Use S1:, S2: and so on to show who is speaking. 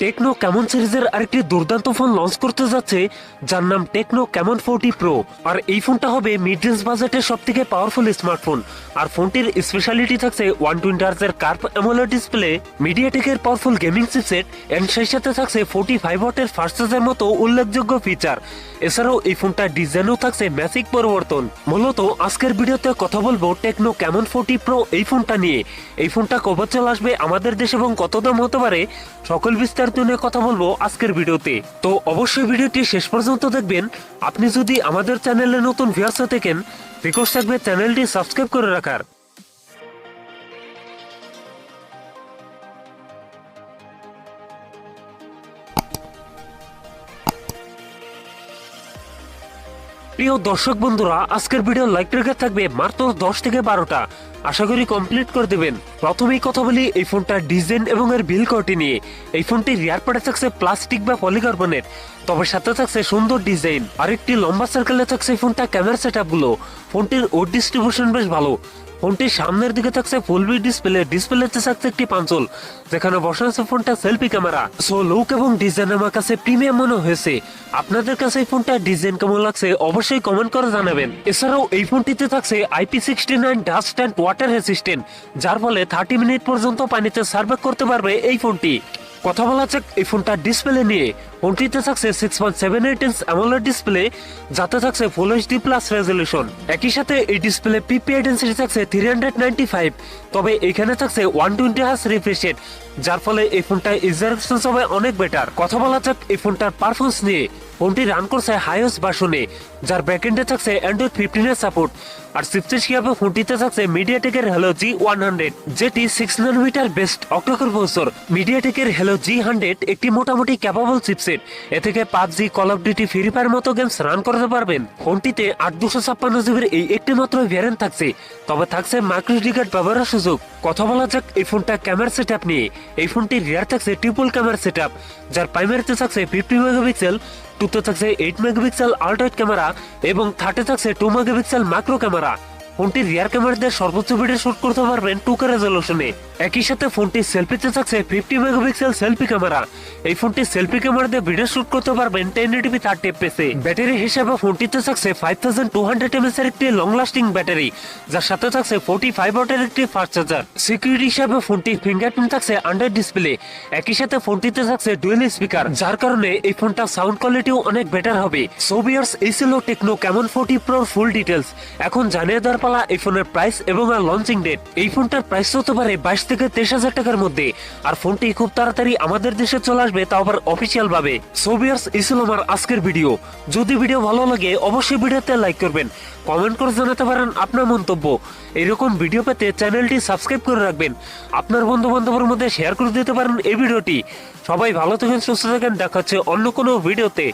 S1: Techno Camon সিরিজের আরেকটি দুর্দান্ত ফোন লঞ্চ করতে যাচ্ছে, যার নাম টেকনো ক্যামন ফোরটি প্রো। আর এই ফোনটা হবে মিড রেঞ্জ বাজেটের সব থেকে পাওয়ারফুল স্মার্টফোন আর ফোনটির স্পেশালিটি থাকছে ওয়ান টোয়েন্টি আর্সের কার্ভ অ্যামোলেড ডিসপ্লে মিডিয়াটেকের পাওয়ারফুল গেমিং চিপসেট এন্ড সেই সাথে থাকছে ফোর্টি ফাইভ ওয়াটের ফাস্ট চার্জের মতো উল্লেখযোগ্য ফিচার এছাড়াও এই ফোনটার ডিজাইনও থাকছে ম্যাসিক পরিবর্তন। মূলত আজকের ভিডিওতে কথা বলব টেকনো ক্যামন ফোর্টি প্রো এই ফোনটা নিয়ে। এই ফোনটা কবে চলে আসবে আমাদের দেশে এবং কত দাম হতে পারে, সকল বিস্তারিত নিয়ে কথা বলব আজকের ভিডিওতে। তো অবশ্যই ভিডিওটি শেষ পর্যন্ত দেখবেন। আপনি যদি আমাদের চ্যানেলে নতুন ভিউয়ার্স হয়ে থাকেন রিকোয়েস্ট থাকবে চ্যানেলটি সাবস্ক্রাইব করে রাখার। প্রিয় দর্শক বন্ধুরা, আজকের ভিডিও লাইক রেখে থাকবে মাত্র দশ থেকে বারোটা। আশা করি কমপ্লিট করে দেবেন। প্রথমেই কথা বলি এই ফোনটার ডিজাইন এবং এর বিল কোয়ালিটি নিয়ে। এই ফোনটি রিয়ার পার্টে থাকছে প্লাস্টিক বা পলিকার্বনের তবে সাথে থাকছে সুন্দর ডিজাইন। আরেকটি লম্বা সার্কেলে থাকছে এই ফোনটা ক্যামেরা সেটগুলো ফোনটির ওর ডিস্ট্রিবিউশন বেশ ভালো। ফোনটির সামনের দিকে থাকছে ফুল বি ডিসপ্লে ডিসপ্লেতে থাকছে একটি পাঞ্চল যেখানে বসা আছে ফোনটা সেলফি ক্যামেরা সো লুক এবং ডিজাইন আমার কাছে প্রিমিয়াম মনে হয়েছে। আপনাদের কাছে এই ফোনটা ডিজাইন কেমন লাগছে অবশ্যই কমেন্ট করে জানাবেন। এছাড়াও এই ফোনটিতে থাকছে IP sixty nine dust and water resistant যার ফলে থার্টি মিনিট পর্যন্ত পানিতে সার্ভে করতে পারবে এই ফোনটি। কথা বলা যাক, এই ফোনটার ডিসপ্লে নিয়ে। ফোনটিতে থাকছে six point seven eight inch AMOLED display যাতে থাকছে ফুল এইচডি প্লাস রেজলিউশন একই সাথে এই ডিসপ্লে পিপিআই ডেন্সিটি থাকছে থ্রি হান্ড্রেড নাইনটি ফাইভ তবে এখানে থাকছে ওয়ান টোয়েন্টি হার্স রিফ্রেশেড যার ফলে এই ফোনটা ইজারেকশন হবে অনেক বেটার কথা বলা যাক, এই ফোনটার পারফরমেন্স নিয়ে। ফোনটি রান করছে হাইওস বাসনে, যার ব্যাকএন্ডে থাকছে অ্যান্ড্রয়েড ফিফটিনের সাপোর্ট আর সিপসেট হিসাবে ফোনটিতে থাকছে মিডিয়াটেকের হ্যালো জি ওয়ান হান্ড্রেড যেটি six nanometre based octacore processor মিডিয়াটেকের Helio G hundred একটি মোটামুটি ক্যাপাবল চিপসেট এ থেকে PUBG call of duty free fire মতো গেমস রান করতে পারবেন। ফোনটিতে আট দুশো ছাপ্পান্ন জিবির এই একটি মাত্র ভ্যারিয়েন্ট থাকছে, তবে থাকছে মাইক্রোডিকার্ড ব্যবহারের সুযোগ। কথা বলা যাক এই ফোনটা ক্যামেরা সেট আপ নিয়ে। এই ফোনটির রিয়ার থাকছে ট্রিপল ক্যামেরা সেট আপ যার প্রাইমারিতে থাকছে ফিফটি মেগাপিক্সেল টুতে থাকছে এইট মেগাপিক্সেল আল্ট্রাইট ক্যামেরা এবং থার্টে থাকছে টু মেগাপিক্সেল মাইক্রো ক্যামেরা ফোনটির রিয়ার ক্যামেরা দিয়ে সর্বোচ্চ ভিডিও শুট করতে পারবেন টু কে রেজলিউশনে একই সাথে ফোনটি সেলফিতে থাকছে ফিফটি মেগাপিক্সেল সেলফি ক্যামেরা এই ফোনটি সেলফি ক্যামেরা দিয়ে ভিডিও শুট করতে পারবেন টেন এটিপি থার্টি এফপিএসে ব্যাটারি হিসাবে ফোনটিতে থাকছে ফাইভ থাউজেন্ড টু হান্ড্রেড এমএস এর একটি লং লাস্টিং ব্যাটারি, যার সাথে থাকছে ফোর্টি ফাইভ ওয়াটের একটি ফাস্ট চার্জার সিকিউরিটি হিসাবে ফোনটি ফিঙ্গারপ্রিন্ট থাকছে আন্ডার ডিসপ্লে একই সাথে ফোনটিতে থাকছে ডুয়েল স্পিকার যার কারণে এই ফোনটা সাউন্ড কোয়ালিটিও অনেক বেটার হবে। সোবিয়ার্স এই ছিল টেকনো কেমন ফোর্টি প্রোর ফুল ডিটেলস এখন জানিয়ে দেওয়ার পালা এই ফোনের প্রাইস এবং লঞ্চিং ডেট এই ফোনটার প্রাইস হতে পারে বাইশ থেকে তেইশ হাজার টাকার মধ্যে। আর ফোনটি খুব তাড়াতাড়ি আমাদের দেশে চলে আসবে তাও আবার অফিসিয়াল ভাবে। সোবিয়ার্স এই আমার আজকের ভিডিও যদি ভিডিও ভালো লাগে, অবশ্যই ভিডিওতে লাইক করবেন। কমেন্ট করে জানাতে পারেন আপনার মন্তব্য। এরকম ভিডিও পেতে চ্যানেলটি সাবস্ক্রাইব করে রাখবেন। আপনার বন্ধু বান্ধবের মধ্যে শেয়ার করে দিতে পারেন এই ভিডিওটি সবাই ভালো থাকেন, সুস্থ থাকেন। দেখা হচ্ছে অন্য কোনো ভিডিওতে